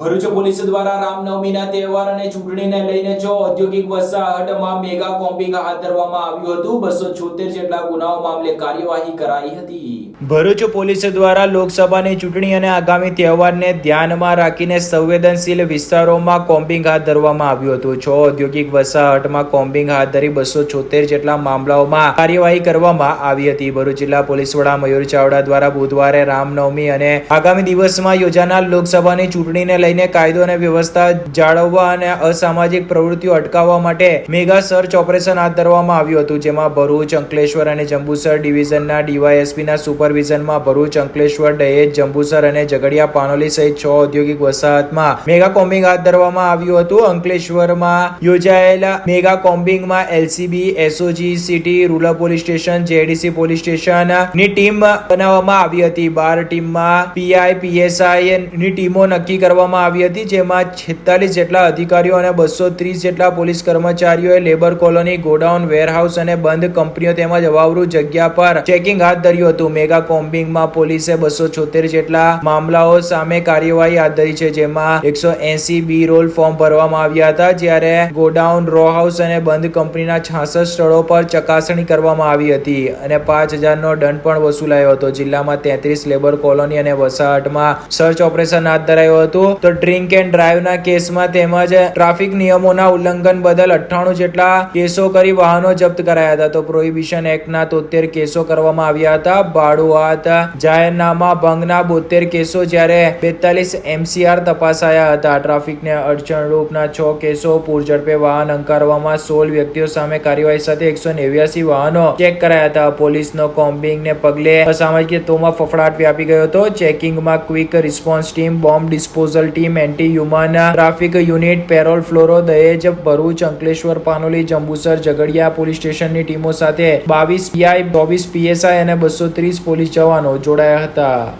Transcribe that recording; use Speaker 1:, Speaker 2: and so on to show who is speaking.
Speaker 1: Bharuch police દ્વારા રામનવમીના તહેવાર અને ચૂંટણીને લઈને જો ઔદ્યોગિક વસાહતમાં મેગા કોમ્પિંગ હાથ ધરવામાં આવ્યું હતું, બસો છોતેર જેટલા ગુનાઓ મામલે કાર્યવાહી કરાઈ હતી. ભરૂચ પોલીસ દ્વારા લોકસભાની ચૂંટણી અને આગામી તહેવારને ધ્યાનમાં રાખીને સંવેદનશીલ વિસ્તારોમાં કોમ્બિંગ હાથ ધરવામાં આવ્યું હતું. છ ઔદ્યોગિક વસાહતમાં કોમ્બિંગ હાથ ધરી બસો છોતેર જેટલા મામલાઓમાં કાર્યવાહી કરવામાં આવી હતી. ભરૂચ જિલ્લા પોલીસ વડા મયુર ચાવડા દ્વારા બુધવારે રામનવમી અને આગામી દિવસમાં યોજાનાર લોકસભાની ચૂંટણીને લઈને કાયદો અને વ્યવસ્થા જાળવવા અને અસામાજિક પ્રવૃત્તિઓ અટકાવવા માટે મેગા સર્ચ ઓપરેશન હાથ ધરવામાં આવ્યું હતું, જેમાં ભરૂચ, અંકલેશ્વર અને જંબુસર ડિવિઝનના ડીવાયએસપીના સુપરવિઝનમાં ભરૂચ, અંકલેશ્વર, દહેજ, જંબુસર અને ઝઘડિયા પાનોલી સહિત છ ઔદ્યોગિક વસાહતમાં મેગા કોમ્બિંગ હાથ ધરવામાં આવ્યું હતું. અંકલેશ્વરમાં યોજાયેલા mega કોમ્બિંગમાં LCB, SOG, city, rural police station, JDC police સ્ટેશનની ટીમ બનાવવામાં આવી હતી. બાર ટીમમાં પીઆઈ, પીએસઆઈ ની ટીમો નક્કી કરવામાં આવી હતી, જેમાં છેતાલીસ જેટલા અધિકારીઓ અને બસો ત્રીસ જેટલા પોલીસ કર્મચારીઓએ લેબર કોલોની, ગોડાઉન, વેરહાઉસ અને બંધ કંપનીઓ તેમજ અવાવરૂ જગ્યા પર ચેકિંગ હાથ ધર્યું હતું. મેગા કોમ્બિંગમાં પોલીસે બસો છોતેર જેટલા મામલાઓ સામે કાર્યવાહી હાથ ધરી છે, જેમાં એકસો એસી બી રોલ ફોર્મ ભરવામાં આવ્યા હતા, જ્યારે ગોડાઉન રો હાઉસ અને બંધ કંપનીના છાસઠ સ્થળો પર ચકાસણી કરવામાં આવી હતી અને પાંચ હજારનો દંડ પણ વસૂલાયો હતો. જિલ્લામાં તેત્રીસ લેબર કોલોની અને વસાહટમાં સર્ચ ઓપરેશન હાથ ધરાયું હતું. તો ડ્રિંક એન્ડ ડ્રાઈવના કેસમાં તેમજ ટ્રાફિક નિયમોના ઉલ્લંઘન બદલ અઠ્ઠાણું જેટલા કેસો કરી વાહનો જપ્ત કરાયા હતા. તો પ્રોહિબિશન એક્ટના તોતેર કેસો કરવામાં આવ્યા હતા. બાળુઆત જાહેરનામા ભંગના બોતેર કેસો જ્યારે બેતાલીસ એમસીઆર તપાસાયા હતા. ટ્રાફિકને અડચણરૂપના છ કેસો, પૂરઝડપે વાહન અંકારવામાં સોળ વ્યક્તિઓ સામે કાર્યવાહી સાથે એકસો નેવ્યાસી વાહનો ચેક કરાયા હતા. પોલીસનો કોમ્બિંગને પગલે અસામાજિક તત્વોમાં ફફડાટ વ્યાપી ગયો હતો. ચેકિંગમાં quick response team bomb disposal team anti human traffic unit parole furlough Dahej Bharuch Ankleshwar Panoli Jambusar Jhagadia police સ્ટેશનની ટીમો સાથે બાવીસ પીઆઈ ચોવીસ પીએસઆઈ અને બસો ત્રીસ પોલીસ જવાનો જોડાયા હતા.